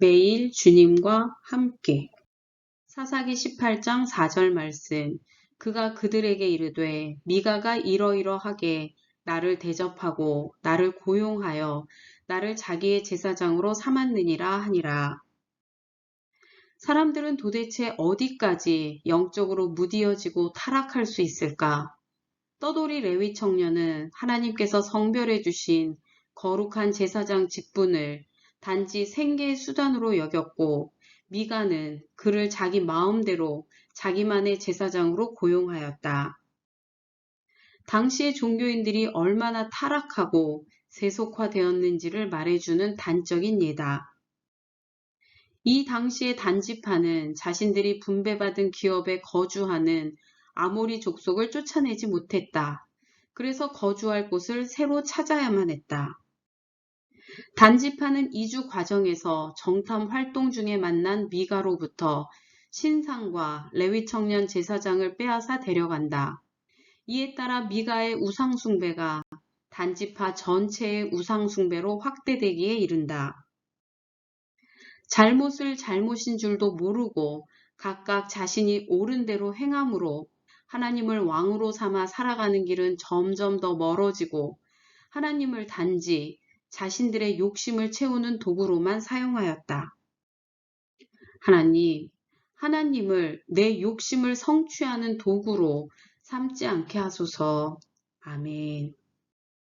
매일 주님과 함께. 사사기 18장 4절 말씀. 그가 그들에게 이르되 미가가 이러이러하게 나를 대접하고 나를 고용하여 나를 자기의 제사장으로 삼았느니라 하니라. 사람들은 도대체 어디까지 영적으로 무디어지고 타락할 수 있을까? 떠돌이 레위 청년은 하나님께서 성별해 주신 거룩한 제사장 직분을 단지 생계의 수단으로 여겼고 미가는 그를 자기 마음대로 자기만의 제사장으로 고용하였다. 당시의 종교인들이 얼마나 타락하고 세속화되었는지를 말해주는 단적인 예다. 이 당시의 단지파는 자신들이 분배받은 기업에 거주하는 아모리 족속을 쫓아내지 못했다. 그래서 거주할 곳을 새로 찾아야만 했다. 단지파는 이주 과정에서 정탐 활동 중에 만난 미가로부터 신상과 레위 청년 제사장을 빼앗아 데려간다. 이에 따라 미가의 우상숭배가 단지파 전체의 우상숭배로 확대되기에 이른다. 잘못을 잘못인 줄도 모르고 각각 자신이 옳은 대로 행함으로 하나님을 왕으로 삼아 살아가는 길은 점점 더 멀어지고 하나님을 단지 자신들의 욕심을 채우는 도구로만 사용하였다. 하나님, 하나님을 내 욕심을 성취하는 도구로 삼지 않게 하소서. 아멘.